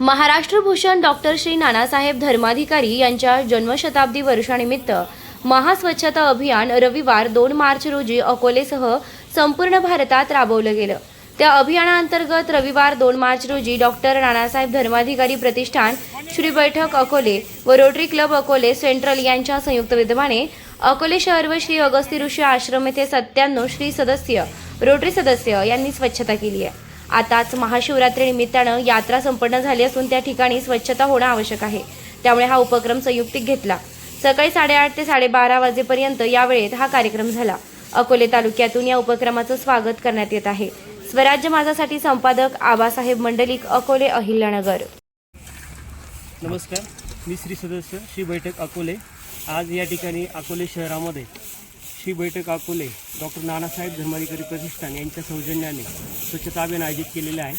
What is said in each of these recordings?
Maharashtra Bhushan doctor Shri Nanasaheb Dharmadhikari यांच्या जन्मशताब्दी वर्षानिमित्त महास्वच्छता अभियान रविवार दोन मार्च रोजी अकोलेसह संपूर्ण भारतात राबवलं गेलं. त्या अभियानाअंतर्गत रविवार दोन मार्च रोजी डॉक्टर नानासाहेब धर्माधिकारी प्रतिष्ठान श्री बैठक अकोले व रोटरी क्लब अकोले सेंट्रल यांच्या संयुक्त विद्यमाने अकोले शहर व श्री अगस्ती ऋषी आश्रम येथे सत्त्याण्णव श्री सदस्य रोटरी सदस्य यांनी स्वच्छता केली आहे. आताच महाशिवरात्री निमित्तानं यात्रा संपन्न झाली असून त्या ठिकाणी स्वच्छता होणं आवश्यक आहे. त्यामुळे हा उपक्रम संयुक्तिक घेतला. सकाळी साडेआठ ते साडेबारा वाजेपर्यंत या वेळेत हा कार्यक्रम झाला. अकोले तालुक्यातून या उपक्रमाचं स्वागत करण्यात येत आहे. स्वराज्य माझासाठी संपादक आबासाहेब मंडलिक अकोले अहिल्यानगर. नमस्कार. मी श्री सदस्य श्री बैठक अकोले. आज या ठिकाणी अकोले शहरामध्ये श्री बैठक अकोले डॉक्टर नानासाहेब धर्माधिकारी प्रतिष्ठान यांच्या सौजन्याने स्वच्छता अभियान आयोजित केलेले आहे.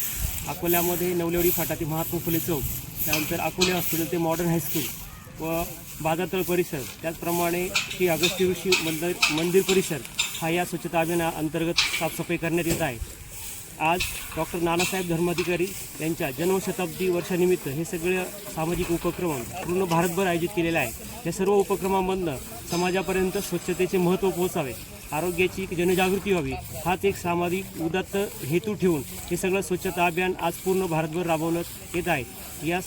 अकोल्यामध्ये नवलेवडी फाटा ते महात्मा फुले चौक त्यानंतर अकोले हॉस्पिटल ते मॉडर्न हायस्कूल व बाजारतळ परिसर त्याचप्रमाणे श्री अगस्ती ऋषी मंदिर मंदिर परिसर हा या स्वच्छता अभियाना अंतर्गत साफसफाई करण्यात येत आहे. आज डॉक्टर नानासाहेब धर्माधिकारी यांच्या जन्मशताब्दी वर्षानिमित्त हे सगळे सामाजिक उपक्रम पूर्ण भारतभर आयोजित केलेले आहे या सर्व उपक्रमांमधनं समाजापर्यंत स्वच्छतेचे महत्त्व पोहोचावे आरोग्याची जनजागृती व्हावी हाच एक सामाजिक उदात्त हेतू ठेवून हे सगळं स्वच्छता अभियान आज पूर्ण भारतभर राबवण्यात येत आहे. या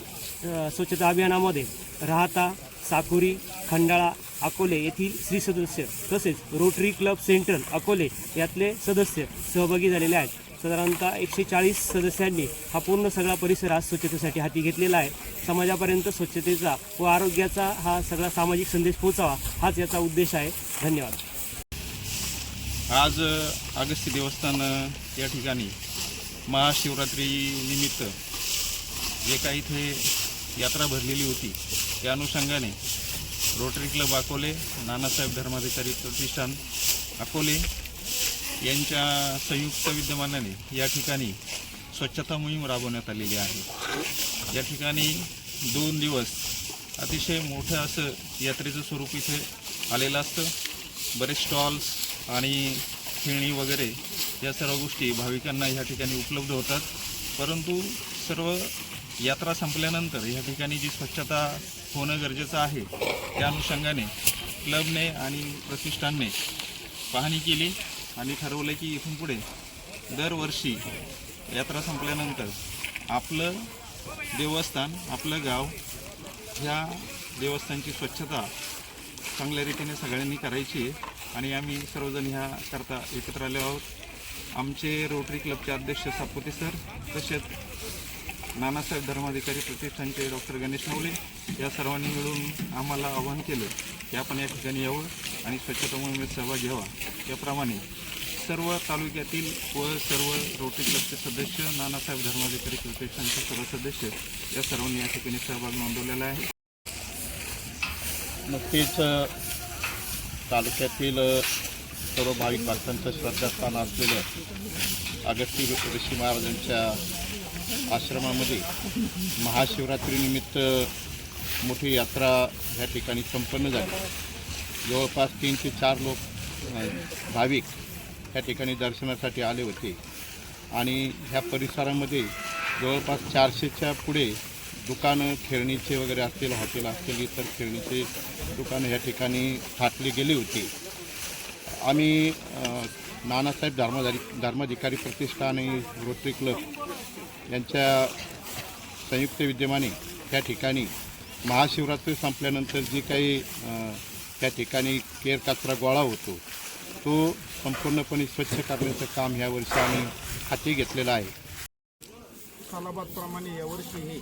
स्वच्छता अभियानामध्ये राहता साकुरी खंडाळा अकोले येथील श्री सदस्य तसेच रोटरी क्लब सेंट्रल अकोले यातले सदस्य सहभागी झालेले आहेत. साधारणतः एकशे चाळीस सदस्यांनी हा पूर्ण सगळा परिसर आज स्वच्छतेसाठी हाती घेतलेला आहे. समाजापर्यंत स्वच्छतेचा व आरोग्याचा हा सगळा सामाजिक संदेश पोहोचावा हाच याचा उद्देश आहे. धन्यवाद. आज अगस्त्य देवस्थान या ठिकाणी महाशिवरात्री निमित्त जे काही इथे यात्रा भरलेली होती त्या अनुषंगाने रोटरी क्लब अकोले नानासाहेब धर्माधिकारी प्रतिष्ठान अकोले यांच्या संयुक्त विद्यमानाने या ठिकाणी स्वच्छता मोहीम राबवण्यात आलेली आहे. या ठिकाणी दोन दिवस अतिशय मोठं असं यात्रेचं स्वरूप इथे आलेलं असतं. बरेच स्टॉल्स आणि खेळणी वगैरे या सर्व गोष्टी भाविकांना ह्या ठिकाणी उपलब्ध होतात. परंतु सर्व यात्रा संपल्यानंतर या ठिकाणी जी स्वच्छता होणं गरजेचं आहे त्या अनुषंगाने क्लबने आणि प्रतिष्ठानने पाहणी केली. आणि ठरवलं की इथून पुढे दरवर्षी यात्रा संपल्यानंतर आपलं देवस्थान आपलं गाव ह्या देवस्थानची स्वच्छता चांगल्या रीतीने सगळ्यांनी करायची आहे. आणि आम्ही सर्वजण ह्या करता एकत्र आलो आहोत. आमचे रोटरी क्लबचे अध्यक्ष सापुते सर तसेच नानासाहेब धर्माधिकारी प्रतिष्ठानचे डॉक्टर गणेश नवले या सर्वांनी मिळून आम्हाला आवाहन केलं की आपण या ठिकाणी यावं आणि स्वच्छता मोहिमेत सहभाग घ्यावा. याप्रमाणे सर्व तालुक्यातील व सर्व रोटरी क्लबचे सदस्य नानासाहेब धर्माधिकारी प्रतिष्ठानचे सर्व सदस्य या सर्वांनी या ठिकाणी सहभाग नोंदवलेला आहे. नक्कीच तालुक्यातील सर्व भाविक भक्तांचं श्रद्धास्थान असलेलं अगस्ती ऋषी महाराजांच्या आश्रमामध्ये महाशिवरात्रीनिमित्त मोठी यात्रा ह्या ठिकाणी संपन्न झाली. जवळपास तीन ते चार लोक भाविक ह्या ठिकाणी दर्शनासाठी आले होते. आणि ह्या परिसरामध्ये जवळपास चारशेच्या पुढे दुकानं खेळणीचे वगैरे असतील हॉटेल असतील इतर खेळणीचे दुकानं ह्या ठिकाणी थाटली गेली होती. आम्ही नानासाहेब धर्माधारी धर्माधिकारी प्रतिष्ठान आणि रोटरी क्लब यांच्या संयुक्त विद्यमाने त्या ठिकाणी महाशिवरात्री संपल्यानंतर जी काही त्या ठिकाणी केर कचरा गोळा होतो तो संपूर्णपणे स्वच्छ करण्याचं काम ह्या वर्षी आम्ही हाती घेतलेलं आहे. सालाबादप्रमाणे यावर्षीही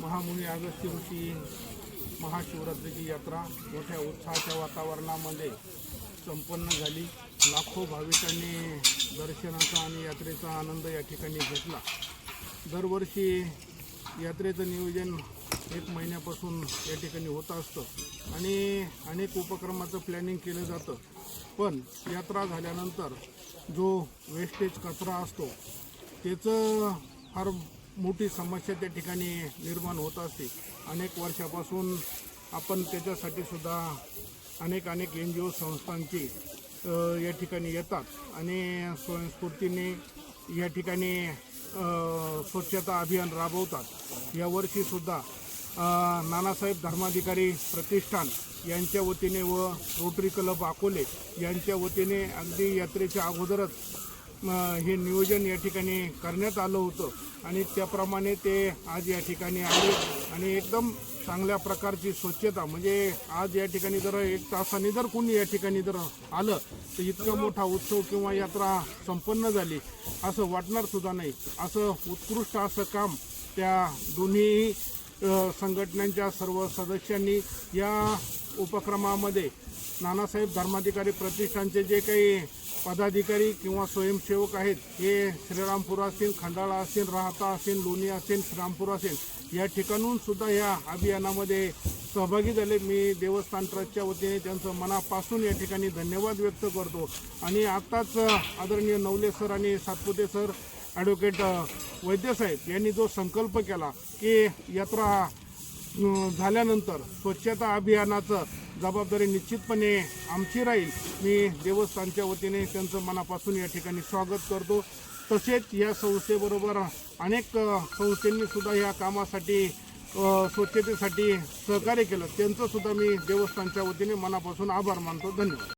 महामुनी अगस्ती ऋषी महाशिवरात्रीची यात्रा मोठ्या उत्साहाच्या वातावरणामध्ये संपन्न झाली. लाखो भाविकांनी दर्शनाचा आणि यात्रेचा आनंद या ठिकाणी घेतला. दरवर्षी यात्रेचं नियोजन एक महिन्यापासून या ठिकाणी होत असतं. आणि अनेक उपक्रमाचं प्लॅनिंग केलं जातं. पण यात्रा झाल्यानंतर जो वेस्टेज कचरा असतो त्याचं फार मोठी समस्या त्या ठिकाणी निर्माण होत असते. अनेक वर्षापासून आपण त्याच्यासाठी सुद्धा अनेक अनेक एन जी ओ संस्थांची या ठिकाणी येतात. आणि स्वयंस्फूर्तीने या ठिकाणी स्वच्छता अभियान राबवतात. यावर्षीसुद्धा सुद्धा नानासाहेब धर्माधिकारी प्रतिष्ठान यांच्या वतीने व रोटरी क्लब अकोले यांच्या वतीने अगदी यात्रेच्या अगोदरच हे नियोजन या ठिकाणी करण्यात आलं होतं. आणि त्याप्रमाणे ते आज या ठिकाणी आले आणि एकदम चांगल्या प्रकारची स्वच्छता म्हणजे आज या ठिकाणी जर एक तासाने जर कोणी या ठिकाणी जर आलं तर इतका मोठा उत्सव किंवा यात्रा संपन्न झाली असं वाटणार सुद्धा नाही. असं उत्कृष्ट असं काम त्या दोन्ही संघटनांच्या सर्व सदस्यांनी या उपक्रमामध्ये नानासाहेब धर्माधिकारी प्रतिष्ठानचे जे काही पदाधिकारी किंवा स्वयंसेवक आहेत हे श्रीरामपूर असतील खंडाळा असेल राहता असेल लोणी असेल श्रीरामपूर असेल या ठिकाणून सुद्धा या अभियानामध्ये सहभागी झाले. मी देवस्थान ट्रस्टच्या वतीने त्यांचं मनापासून या ठिकाणी धन्यवाद व्यक्त करतो. आणि आत्ताच आदरणीय नवले सर आणि सातपुते सर ॲडव्होकेट वैद्यसाहेब यांनी जो संकल्प केला की यात्रा झाल्यानंतर स्वच्छता अभियानाचं जबाबदारी निश्चितपणे आमची राहील. मी देवस्थानच्या वतीने त्यांचं मनापासून या ठिकाणी स्वागत करतो. तसेच या संस्थेबरोबर अनेक अ, संस्थांनी सुद्धा या कामासाठी स्वच्छतेसाठी सहकार्य केलं. त्यांचंसुद्धा मी देवस्थानच्या वतीने मनापासून आभार मानतो. धन्यवाद.